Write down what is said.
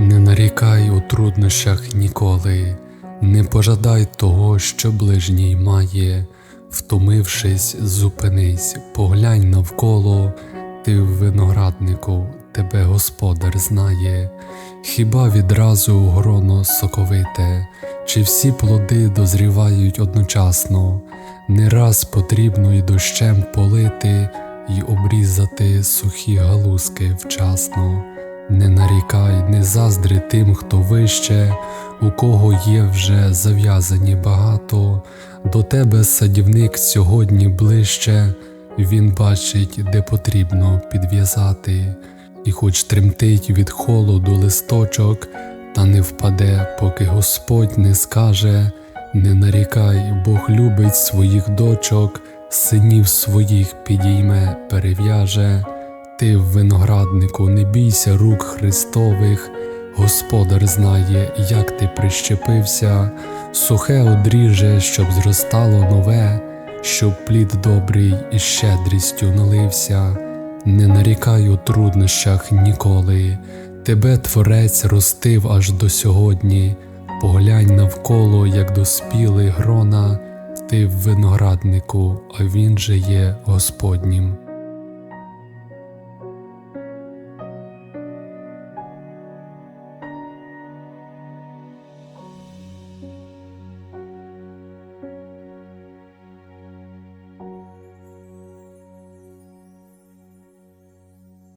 Не нарікай у труднощах ніколи, не пожадай того, що ближній має, втомившись, зупинись, поглянь навколо, ти в винограднику, тебе господар знає, хіба відразу гроно соковите, чи всі плоди дозрівають одночасно, не раз потрібно й дощем полити й обрізати сухі галузки вчасно. Не нарікай, не заздри тим, хто вище, у кого є вже зав'язані багато, до тебе садівник сьогодні ближче, він бачить, де потрібно підв'язати, і хоч тремтить від холоду листочок, та не впаде, поки Господь не скаже, не нарікай, Бог любить своїх дочок, синів своїх підійме, перев'яже. Ти в винограднику, не бійся рук Христових, Господар знає, як ти прищепився, сухе одріже, щоб зростало нове, щоб плід добрий і щедрістю налився. Не нарікай у труднощах ніколи, тебе Творець ростив аж до сьогодні. Поглянь навколо, як доспіли грона, ти в винограднику, а він же є Господнім.